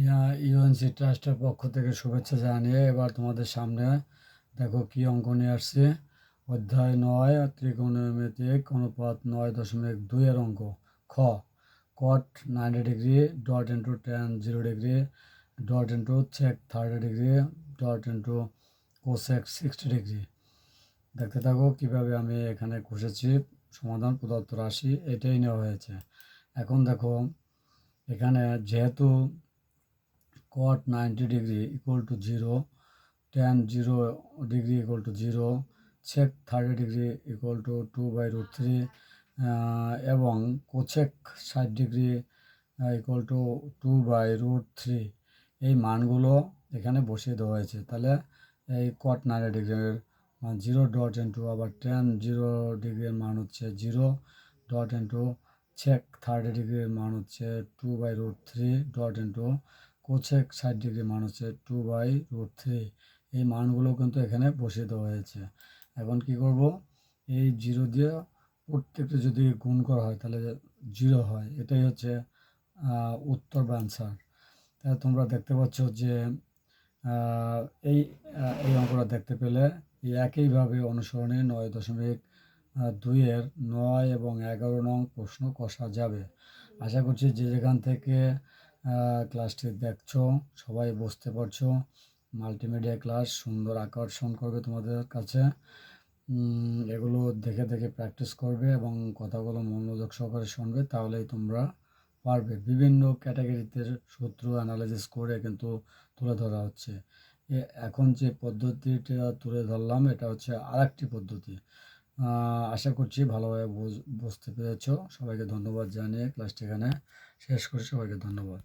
ইয়া UNC ট্রাস্টের পক্ষ থেকে শুভেচ্ছা জানিয়ে এবার তোমাদের সামনে দেখো কি অঙ্ক নিয়ে আসছে। অধ্যায় নয়, ত্রিকোণমিতিক অনুপাত নয় দশমিক দুইয়ের অঙ্ক। খ cot ninety degree dot into tan zero degree dot into sec thirty degree dot into cosec sixty degree দেখতে থাকো কীভাবে আমি এখানে কষেছি, সমাধান প্রদত্ত রাশি এটাই নেওয়া হয়েছে। এখন দেখো, এখানে যেহেতু cot 90 degree equal to 0 tan 0 degree equal to 0 sec 30 degree equal to 2 by root 3 আহ, এবং কোচেক ষাট degree equal to two by root three এই মানগুলো এখানে বসিয়ে দেওয়া হয়েছে। তাহলে এই কট নাইনটি ডিগ্রির জিরো ডট ইন্টু আবার টেন জিরো ডিগ্রির মান হচ্ছে zero dot into sec thirty ডিগ্রির মান হচ্ছে two by root three dot into cosec ষাট ডিগ্রি মান টু বাই রুট থ্রি। এই মানগুলো কিন্তু এখানে বসিয়ে দেওয়া হয়েছে। এখন কি করব? এই জিরো দিয়ে প্রত্যেকটা যদি গুণ করা হয়, তাহলে জিরো হয়। এটাই হচ্ছে উত্তর বা অ্যান্সার তোমরা দেখতে পাচ্ছ যে এই এই অঙ্কটা দেখতে পেলে একইভাবে অনুসরণে নয় দশমিক দুইয়ের নয় এবং এগারো নং প্রশ্ন কষা যাবে। আশা করছি যে যেখান থেকে ক্লাসটি দেখছ সবাই বুঝতে পারছ। মাল্টিমিডিয়া ক্লাস সুন্দর আকর্ষণ করবে তোমাদের কাছে। এগুলো দেখে দেখে প্র্যাকটিস করবে এবং কথাগুলো মনোযোগ সহকারে শুনবে তাহলেই তোমরা পারবে। বিভিন্ন ক্যাটাগরিতে সূত্র অ্যানালাইসিস করে কিন্তু তুলে ধরা হচ্ছে। এখন যে পদ্ধতিটা তুলে ধরলাম এটা হচ্ছে আরেকটি পদ্ধতি। আহ, আশা করছি ভালোভাবে বুঝ- বুঝতে পেরেছ। সবাইকে ধন্যবাদ জানিয়ে ক্লাসটি এখানে শেষ করছি। সবাইকে ধন্যবাদ।